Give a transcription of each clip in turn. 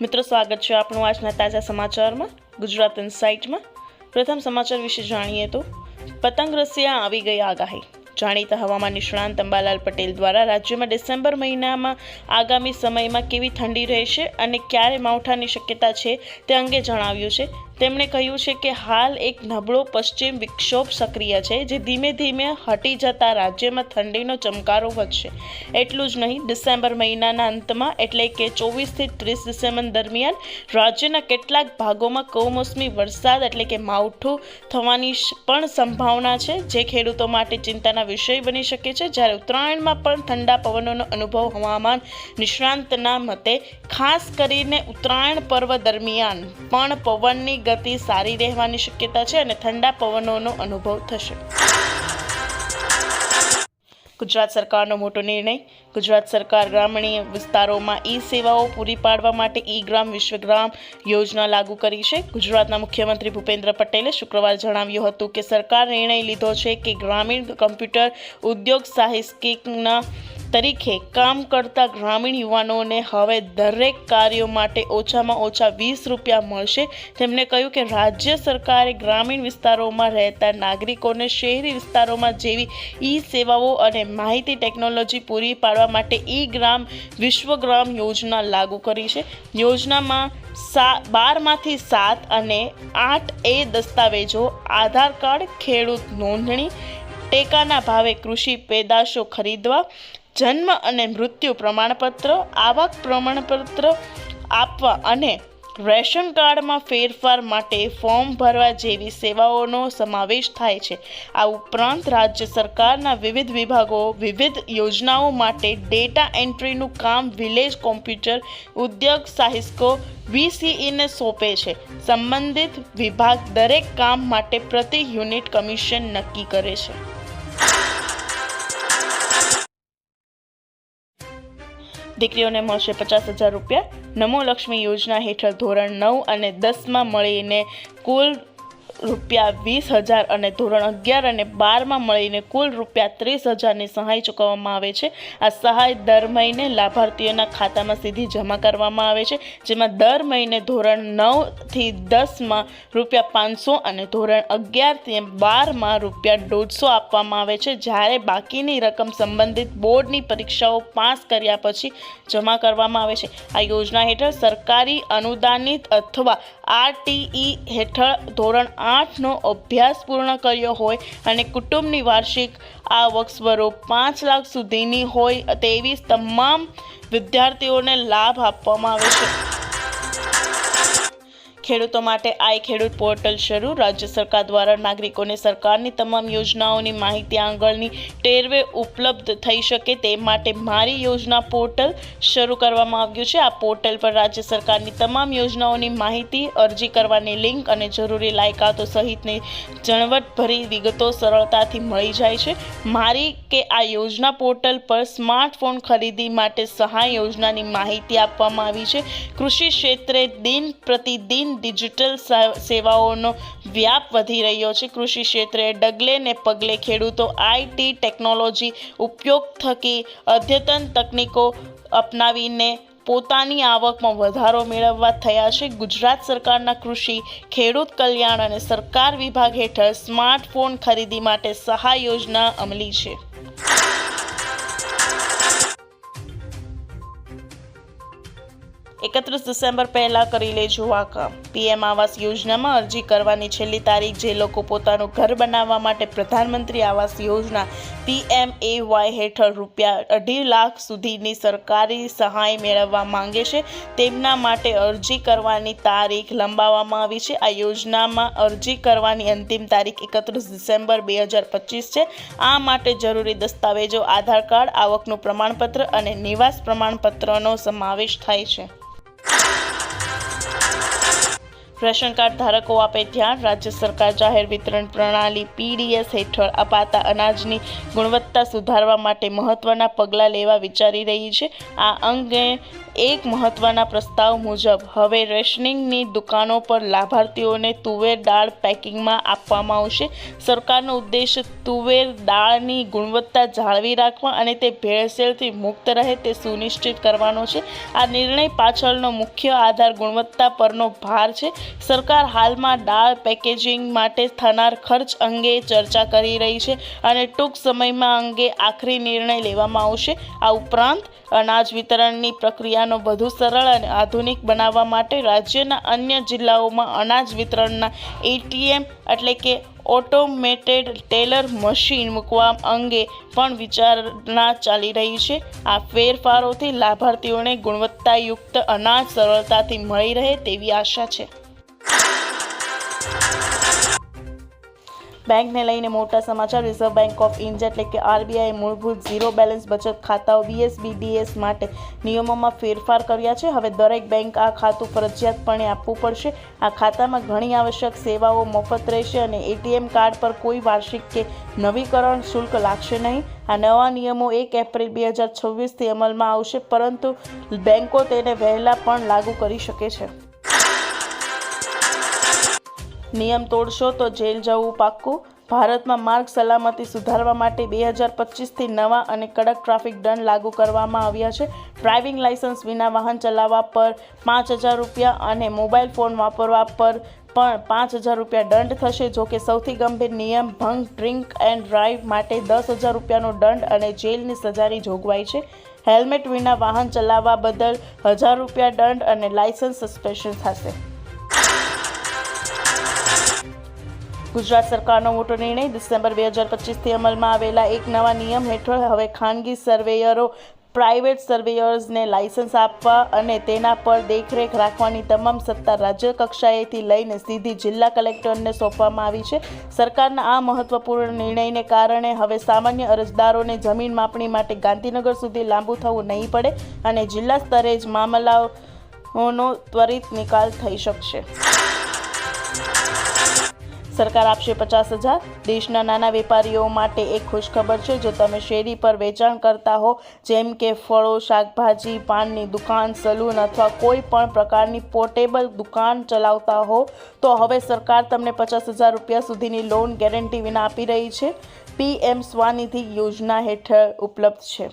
મિત્રો, સ્વાગત છે આપણું આજના તાજા સમાચારમાં, ગુજરાત ઇન્સાઇટમાં પ્રથમ સમાચાર વિશે જાણીએ તો, પતંગ રસિયા આવી ગઈ આગાહી. જાણીતા હવામાન નિષ્ણાંત અંબાલાલ પટેલ દ્વારા રાજ્યમાં ડિસેમ્બર મહિનામાં આગામી સમયમાં કેવી ઠંડી રહેશે અને ક્યારે માવઠાની શક્યતા છે તે અંગે જણાવ્યું છે. તેમણે કહ્યું છે કે હાલ એક નબળો પશ્ચિમ વિક્ષોભ સક્રિય છે, જે ધીમે ધીમે હટી જતા રાજ્યમાં ઠંડીનો ચમકારો વધશે. એટલું જ નહીં, ડિસેમ્બર મહિનાના અંતમાં, એટલે કે ચોવીસથી ત્રીસ ડિસેમ્બર દરમિયાન, રાજ્યના કેટલાક ભાગોમાં કમોસમી વરસાદ એટલે કે માવઠું થવાની પણ સંભાવના છે. જે ખેડૂતો માટે ચિંતાના વિષય બની શકે છે. જ્યારે ઉત્તરાયણમાં પણ ઠંડા પવનોનો અનુભવ હવામાન નિષ્ણાંતના મતે, ખાસ કરીને ઉત્તરાયણ પર્વ દરમિયાન પણ પવનની ગતિ સારી રહેવાની શક્યતા છે અને ઠંડા પવનોનો અનુભવ થશે. ગુજરાત સરકારનો મોટો નિર્ણય. ગુજરાત સરકાર ગ્રામીણ વિસ્તારોમાં ઈ સેવાઓ પૂરી પાડવા માટે ઈ ગ્રામ વિશ્વગ્રામ યોજના લાગુ કરી છે. ગુજરાતના મુખ્યમંત્રી ભૂપેન્દ્ર પટેલે શુક્રવારે જણાવ્યું હતું કે સરકાર નિર્ણય લીધો છે કે ગ્રામીણ કમ્પ્યુટર ઉદ્યોગ સાહસિકના તરીકે કામ કરતા ગ્રામીણ યુવાનોને હવે દરેક કાર્યો માટે ઓછામાં ઓછા વીસ રૂપિયા મળશે. તેમણે કહ્યું કે રાજ્ય સરકારે ગ્રામીણ વિસ્તારોમાં રહેતા નાગરિકોને શહેરી વિસ્તારોમાં જેવી ઈ સેવાઓ અને માહિતી ટેકનોલોજી પૂરી પાડવા માટે ઈ ગ્રામ વિશ્વગ્રામ યોજના લાગુ કરી છે. યોજનામાં સા, બારમાંથી સાત અને આઠ એ દસ્તાવેજો, આધાર કાર્ડ, ખેડૂત નોંધણી, ટેકાના ભાવે કૃષિ પેદાશો ખરીદવા જન્મ અને મૃત્યુ પ્રમાણપત્ર, આવક પ્રમાણપત્ર આપવા અને રેશન કાર્ડમાં ફેરફાર માટે ફોર્મ ભરવા જેવી સેવાઓનો સમાવેશ થાય છે. આ ઉપરાંત રાજ્ય સરકારના વિવિધ વિભાગો વિવિધ યોજનાઓ માટે ડેટા એન્ટ્રીનું કામ વિલેજ કોમ્પ્યુટર ઉદ્યોગ સાહિસ્કો વીસીઈને સોંપે છે. સંબંધિત વિભાગ દરેક કામ માટે પ્રતિ યુનિટ કમિશન નક્કી કરે છે. દીકરીઓને મળશે પચાસ હજાર રૂપિયા. નમો લક્ષ્મી યોજના હેઠળ ધોરણ નવ અને દસમાં મળીને કુલ રૂપિયા વીસ હજાર અને ધોરણ અગિયાર અને બારમાં મળીને કુલ રૂપિયા ત્રીસ હજારની સહાય ચૂકવવામાં આવે છે. આ સહાય દર મહિને લાભાર્થીઓના ખાતામાં સીધી જમા કરવામાં આવે છે, જેમાં દર મહિને ધોરણ નવથી દસમાં રૂપિયા પાંચસો અને ધોરણ અગિયારથી બારમાં રૂપિયા દોઢસો આપવામાં આવે છે. જ્યારે બાકીની રકમ સંબંધિત બોર્ડની પરીક્ષાઓ પાસ કર્યા પછી જમા કરવામાં આવે છે. આ યોજના હેઠળ સરકારી અનુદાનિત અથવા આરટીઈ હેઠળ ધોરણ આઠનો અભ્યાસ પૂર્ણ કર્યો હોય અને કુટુંબની વાર્ષિક આવક સ્વરૂપ પાંચ લાખ સુધીની હોય, તેવી તમામ વિદ્યાર્થીઓને લાભ આપવામાં આવે છે. ખેડૂતો માટે આઈ ખેડૂત પોર્ટલ શરૂ. રાજ્ય સરકાર દ્વારા નાગરિકોને સરકારની તમામ યોજનાઓની માહિતી આંગળની ટેરવે ઉપલબ્ધ થઈ શકે તે માટે મારી યોજના પોર્ટલ શરૂ કરવામાં આવ્યું છે. આ પોર્ટલ પર રાજ્ય સરકારની તમામ યોજનાઓની માહિતી, અરજી કરવાની લિંક અને જરૂરી લાયકાતો સહિતની જણવટભરી વિગતો સરળતાથી મળી જાય છે. મારી કે આ યોજના પોર્ટલ પર સ્માર્ટફોન ખરીદી માટે સહાય યોજનાની માહિતી આપવામાં આવી છે. કૃષિ ક્ષેત્રે દિન પ્રતિદિન ડિજિટલ સેવાઓનો વ્યાપ વધી રહ્યો છે. કૃષિ ક્ષેત્રે ડગલે ને પગલે ખેડૂતો આઈટી ટેકનોલોજી ઉપયોગ થકી અદ્યતન તકનીકો અપનાવીને પોતાની આવકમાં વધારો મેળવવા થયા છે. ગુજરાત સરકારના કૃષિ, ખેડૂત કલ્યાણ અને સરકાર વિભાગ હેઠળ સ્માર્ટફોન ખરીદી માટે સહાય યોજના અમલી છે. એકત્રીસ ડિસેમ્બર પહેલાં કરી લેજો આ કામ. પીએમ આવાસ યોજનામાં અરજી કરવાની છેલ્લી તારીખ જે લોકો પોતાનું ઘર બનાવવા માટે પ્રધાનમંત્રી આવાસ યોજના પીએમ વાય હેઠળ રૂપિયા અઢી લાખ સુધીની સરકારી સહાય મેળવવા માંગે છે, તેમના માટે અરજી કરવાની તારીખ લંબાવવામાં આવી છે. આ યોજનામાં અરજી કરવાની અંતિમ તારીખ એકત્રીસ ડિસેમ્બર બે હજાર પચીસ છે. આ માટે જરૂરી દસ્તાવેજો, આધાર કાર્ડ, આવકનું પ્રમાણપત્ર અને નિવાસ પ્રમાણપત્રનો સમાવેશ થાય છે. રેશન કાર્ડ ધારકો આપે ધ્યાન, રાજ્ય સરકાર જાહેર વિતરણ પ્રણાલી પીડીએસ હેઠળ અપાતા અનાજની ગુણવત્તા સુધારવા માટે મહત્વના પગલાં લેવા વિચારી રહી છે. આ અંગે એક મહત્વના પ્રસ્તાવ મુજબ હવે રેશનિંગની દુકાનો પર લાભાર્થીઓને તુવેર દાળ પેકિંગમાં આપવામાં આવશે. સરકારનો ઉદ્દેશ તુવેર દાળની ગુણવત્તા જાળવી રાખવા અને તે ભેળસેળથી મુક્ત રહે તે સુનિશ્ચિત કરવાનો છે. આ નિર્ણય પાછળનો મુખ્ય આધાર ગુણવત્તા પરનો ભાર છે. સરકાર હાલમાં દાળ પેકેજિંગ માટે થનાર ખર્ચ અંગે ચર્ચા કરી રહી છે અને ટૂંક સમયમાં અંગે આખરી નિર્ણય લેવામાં આવશે. આ ઉપરાંત અનાજ વિતરણની પ્રક્રિયાનો વધુ સરળ અને આધુનિક બનાવવા માટે રાજ્યના અન્ય જિલ્લાઓમાં અનાજ વિતરણના એટીએમ એટલે કે ઓટોમેટેડ ટેલર મશીન મૂકવા અંગે પણ વિચારણા ચાલી રહી છે. આ ફેરફારોથી લાભાર્થીઓને ગુણવત્તાયુક્ત અનાજ સરળતાથી મળી રહે તેવી આશા છે. બેંકને લઈને મોટા સમાચાર. રિઝર્વ બેંક ઓફ ઇન્ડિયા એટલે કે આરબીઆઈ મૂળભૂત ઝીરો બેલેન્સ બચત ખાતાઓ બીએસબીડીએસ માટે નિયમોમાં ફેરફાર કર્યા છે. હવે દરેક બેંક આ ખાતું ફરજિયાતપણે આપવું પડશે. આ ખાતામાં ઘણી આવશ્યક સેવાઓ મફત રહેશે અને એટીએમ કાર્ડ પર કોઈ વાર્ષિક કે નવીકરણ શુલ્ક લાગશે નહીં. આ નવા નિયમો એક એપ્રિલ બે હજાર છવ્વીસથી અમલમાં આવશે, પરંતુ બેંકો તેને વહેલા પણ લાગુ કરી શકે છે. નિયમ તોડશો તો જેલ જવું પાક્કું. ભારતમાં માર્ગ સલામતી સુધારવા માટે બે હજાર પચીસથી નવા અને કડક ટ્રાફિક દંડ લાગુ કરવામાં આવ્યા છે. ડ્રાઇવિંગ લાઇસન્સ વિના વાહન ચલાવવા પર પાંચ હજાર રૂપિયા અને મોબાઈલ ફોન વાપરવા પર પણ પાંચ હજાર રૂપિયા દંડ થશે. જો કે સૌથી ગંભીર નિયમ ભંગ, ડ્રિંક એન્ડ ડ્રાઈવ માટે દસ હજાર રૂપિયાનો દંડ અને જેલની સજાની જોગવાઈ છે. હેલ્મેટ વિના વાહન ચલાવવા બદલ હજાર રૂપિયા દંડ અને લાયસન્સ સસ્પેન્શન થશે. ગુજરાત સરકારનો મોટો નિર્ણય. ડિસેમ્બર બે હજાર પચીસથી અમલમાં આવેલા એક નવા નિયમ હેઠળ હવે ખાનગી સર્વેયરો, પ્રાઇવેટ સર્વેયર્સને લાયસન્સ આપવા અને તેના પર દેખરેખ રાખવાની તમામ સત્તા રાજ્ય કક્ષાએથી લઈને સીધી જિલ્લા કલેક્ટરને સોંપવામાં આવી છે. સરકારના આ મહત્વપૂર્ણ નિર્ણયને કારણે હવે સામાન્ય અરજદારોને જમીન માપણી માટે ગાંધીનગર સુધી લાંબુ થવું નહીં પડે અને જિલ્લા સ્તરે જ મામલાઓનો ત્વરિત નિકાલ થઈ શકશે. સરકાર આપશે પચાસ હજાર. દેશના નાના વેપારીઓ માટે એક ખુશખબર છે, જો તમે શેરી પર વેચાણ કરતા હો, જેમ કે ફળો, શાકભાજી, પાનની દુકાન, સલૂન અથવા કોઈ પણ પ્રકારની પોર્ટેબલ દુકાન ચલાવતા હો, તો હવે સરકાર તમને પચાસ હજાર રૂપિયા સુધીની લોન ગેરંટી વિના આપી રહી છે. પીએમ સ્વાનિધિ યોજના હેઠળ ઉપલબ્ધ છે.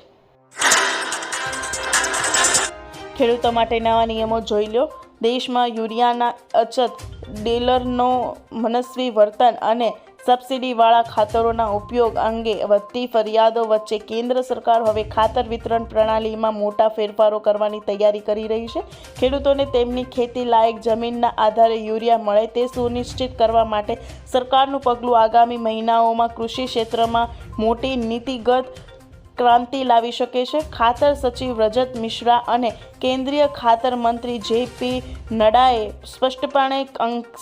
ખેડૂતો માટે નવા નિયમો જોઈ લો. દેશમાં યુરિયાના અછત, ડીલરનો મનસ્વી વર્તન અને સબસિડીવાળા ખાતરોના ઉપયોગ અંગે વધતી ફરિયાદો વચ્ચે કેન્દ્ર સરકાર હવે ખાતર વિતરણ પ્રણાલીમાં મોટા ફેરફારો કરવાની તૈયારી કરી રહી છે. ખેડૂતોને તેમની ખેતી લાયક જમીનના આધારે યુરિયા મળે તે સુનિશ્ચિત કરવા માટે સરકારનું પગલું આગામી મહિનાઓમાં કૃષિ ક્ષેત્રમાં મોટી નીતિગત ક્રાંતિ લાવી શકે છે. ખાતર સચિવ રજત મિશ્રા અને કેન્દ્રીય ખાતર મંત્રી જે પી નડ્ડાએ સ્પષ્ટપણે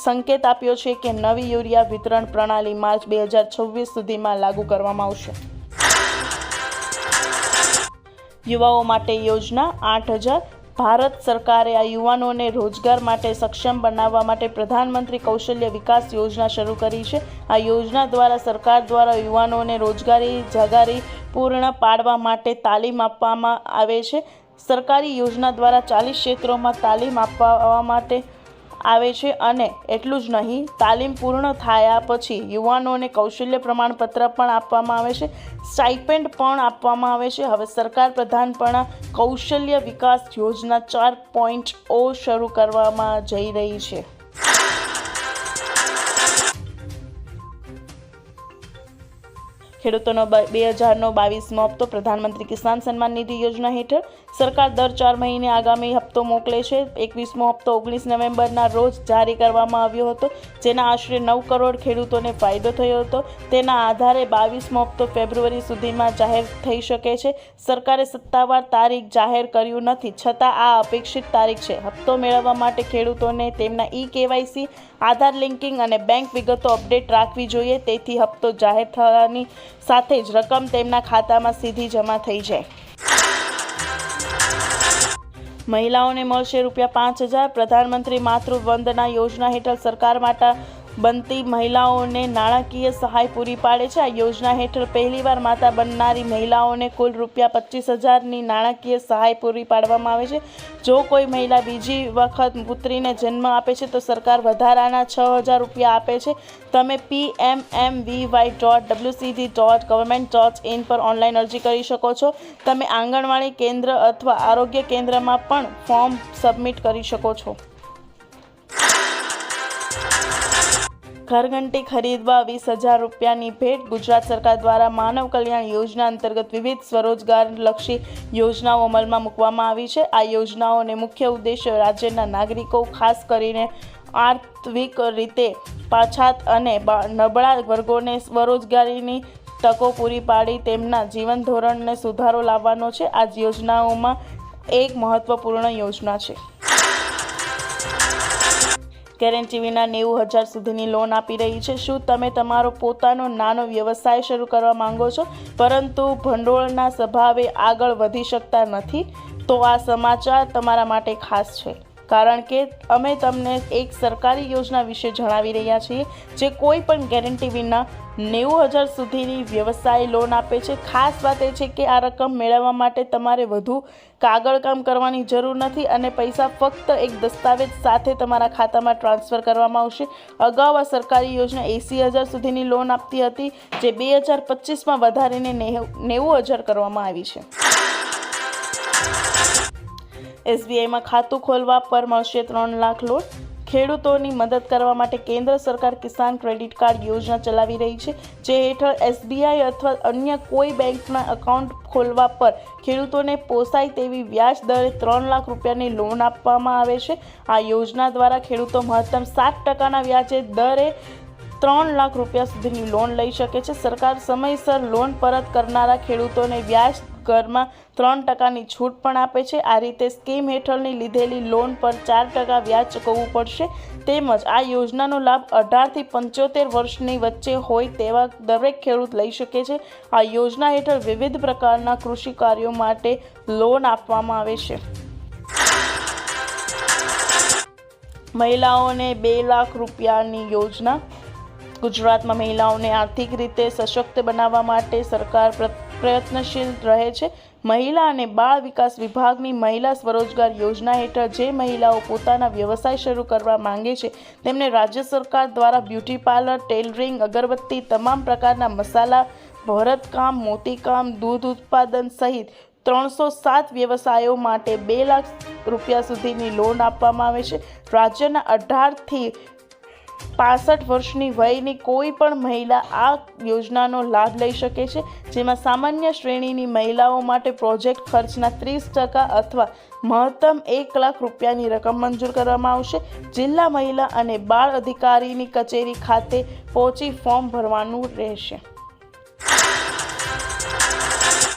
સંકેત આપ્યો છે કે નવી યુરિયા વિતરણ પ્રણાલી માર્ચ બે હજાર છવ્વીસ સુધીમાં લાગુ કરવામાં આવશે. યુવાઓ માટે યોજના આઠ હજાર ભારત સરકારે આ યુવાનોને રોજગાર માટે સક્ષમ બનાવવા માટે પ્રધાનમંત્રી કૌશલ્ય વિકાસ યોજના શરૂ કરી છે. આ યોજના દ્વારા સરકાર દ્વારા યુવાનોને રોજગારી જગારી પૂર્ણ પાડવા માટે તાલીમ આપવામાં આવે છે. સરકારી યોજના દ્વારા ચાલીસ ક્ષેત્રોમાં તાલીમ આપવા માટે આવે છે અને એટલું જ નહીં, તાલીમ પૂર્ણ થયા પછી યુવાનોને કૌશલ્ય પ્રમાણપત્ર પણ આપવામાં આવે છે, સ્ટાઇપેન્ડ પણ આપવામાં આવે છે. હવે સરકાર પ્રધાનપણા કૌશલ્ય વિકાસ યોજના ચાર પોઈન્ટ ઓ શરૂ કરવામાં જઈ રહી છે. ખેડૂતોનો બે હજારનો બાવીસમો હપ્તો પ્રધાનમંત્રી કિસાન સન્માન નિધિ યોજના હેઠળ સરકાર દર ચાર મહિને આગામી હપ્તો મોકલે છે. એકવીસમો હપ્તો ઓગણીસ નવેમ્બરના રોજ જારી કરવામાં આવ્યો હતો, જેના આશરે નવ કરોડ ખેડૂતોને ફાયદો થયો હતો. તેના આધારે બાવીસમો હપ્તો ફેબ્રુઆરી સુધીમાં જાહેર થઈ શકે છે. સરકારે સત્તાવાર તારીખ જાહેર કર્યું નથી, છતાં આ અપેક્ષિત તારીખ છે. હપ્તો મેળવવા માટે ખેડૂતોને તેમના ઈ કેવાયસી આધાર લિંકિંગ અને બેંક વિગતો અપડેટ રાખવી જોઈએ. તેથી હપ્તો જાહેર થવાની સાથે જ રકમ તેમના ખાતામાં સીધી જમા થઈ જાય. મહિલાઓને મળશે રૂપિયા પાંચ હજાર. પ્રધાનમંત્રી માતૃ વંદના યોજના હેઠળ સરકાર માટે બનતી મહિલાઓને નાણાકીય સહાય પૂરી પાડે છે. આ યોજના હેઠળ પહેલીવાર માતા બનનારી મહિલાઓને કુલ રૂપિયા પચીસ હજારની નાણાકીય સહાય પૂરી પાડવામાં આવે છે. જો કોઈ મહિલા બીજી વખત પુત્રીને જન્મ આપે છે, તો સરકાર વધારાના છ હજાર રૂપિયા આપે છે. તમે P M M V Y dot W C G dot government dot in પર ઓનલાઈન અરજી કરી શકો છો. તમે આંગણવાડી કેન્દ્ર અથવા આરોગ્ય કેન્દ્રમાં પણ ફોર્મ સબમિટ કરી શકો છો. ઘરઘંટી ખરીદવા વીસ હજાર રૂપિયાની ભેટ ગુજરાત સરકાર દ્વારા માનવ કલ્યાણ યોજના અંતર્ગત વિવિધ સ્વરોજગારલક્ષી યોજનાઓ અમલમાં મૂકવામાં આવી છે. આ યોજનાઓને મુખ્ય ઉદ્દેશ્ય રાજ્યના નાગરિકો, ખાસ કરીને આર્થિક રીતે પાછાત અને નબળા વર્ગોને સ્વરોજગારીની તકો પૂરી પાડી તેમના જીવન ધોરણને સુધારો લાવવાનો છે. આ યોજનાઓમાં એક મહત્વપૂર્ણ યોજના છે. ગેરંટી વિના નેવું હજાર સુધીની લોન આપી રહી છે. શું તમે તમારો પોતાનો નાનો વ્યવસાય શરૂ કરવા માંગો છો? પરંતુ ભંડોળના સ્વભાવે આગળ વધી શકતા નથી. તો આ સમાચાર તમારા માટે ખાસ છે. કારણ કે અમે તમને એક સરકારી યોજના વિશે જણાવી રહ્યા છીએ, જે કોઈ પણ ગેરંટી વિના નેવું હજાર સુધીની વ્યવસાય લોન આપે છે. ખાસ વાત એ છે કે આ રકમ મેળવવા માટે તમારે વધુ કાગળ કામ કરવાની જરૂર નથી અને પૈસા ફક્ત એક દસ્તાવેજ સાથે તમારા ખાતામાં ટ્રાન્સફર કરવામાં આવશે. અગાઉ આ સરકારી યોજના એંસી હજાર સુધીની લોન આપતી હતી, જે બે હજાર પચીસમાં વધારીને નેવ- હજાર કરવામાં આવી છે. એસબીઆઈમાં ખાતું ખોલવા પર મળશે ત્રણ લાખ લોન. ખેડૂતોની મદદ કરવા માટે કેન્દ્ર સરકાર કિસાન ક્રેડિટ કાર્ડ યોજના ચલાવી રહી છે, જે હેઠળ એસબીઆઈ અથવા અન્ય કોઈ બેંકના એકાઉન્ટ ખોલવા પર ખેડૂતોને પોસાય તેવી વ્યાજ દરે ત્રણ લાખ રૂપિયાની લોન આપવામાં આવે છે. આ યોજના દ્વારા ખેડૂતો મહત્તમ સાત ટકાના વ્યાજે દરે ત્રણ લાખ રૂપિયા સુધીની લોન લઈ શકે છે. સરકાર સમયસર લોન પરત કરનારા ખેડૂતોને વ્યાજ દરમાં ત્રણ ટકાની છૂટ પણ આપે છે. આ રીતે સ્કીમ હેઠળની લીધેલી લોન પર ચાર ટકા વ્યાજ ચૂકવવું પડશે. તેમજ આ યોજનાનો લાભ અઢારથી પંચોતેર વર્ષની વચ્ચે હોય તેવા દરેક ખેડૂત લઈ શકે છે. આ યોજના હેઠળ વિવિધ પ્રકારના કૃષિ કાર્યો માટે લોન આપવામાં આવે છે. મહિલાઓને બે લાખ રૂપિયાની યોજના ગુજરાતમાં મહિલાઓને આર્થિક રીતે સશક્ત બનાવવા માટે સરકાર પ્ર- પ્રયત્નશીલ રહે છે. મહિલા અને બાળ વિકાસ વિભાગની મહિલા સ્વરોજગાર યોજના હેઠળ જે મહિલાઓ પોતાના વ્યવસાય શરૂ કરવા માંગે છે, તેમને રાજ્ય સરકાર દ્વારા બ્યુટી પાર્લર, ટેલરિંગ, અગરબત્તી તમામ પ્રકારના મસાલા, ભરતકામ, મોતીકામ, દૂધ ઉત્પાદન સહિત ત્રણસો સાત વ્યવસાયો માટે બે લાખ રૂપિયા સુધીની લોન આપવામાં આવે છે. રાજ્યના અઢારથી પાસઠ વર્ષની વયની કોઈ પણ મહિલા આ યોજનાનો લાભ લઈ શકે છે, જેમાં સામાન્ય શ્રેણીની મહિલાઓ માટે પ્રોજેક્ટ ખર્ચના ત્રીસ ટકા અથવા મહત્તમ એક લાખ રૂપિયાની રકમ મંજૂર કરવામાં આવશે. જિલ્લા મહિલા અને બાળ અધિકારીની કચેરી ખાતે પહોંચી ફોર્મ ભરવાનું રહેશે.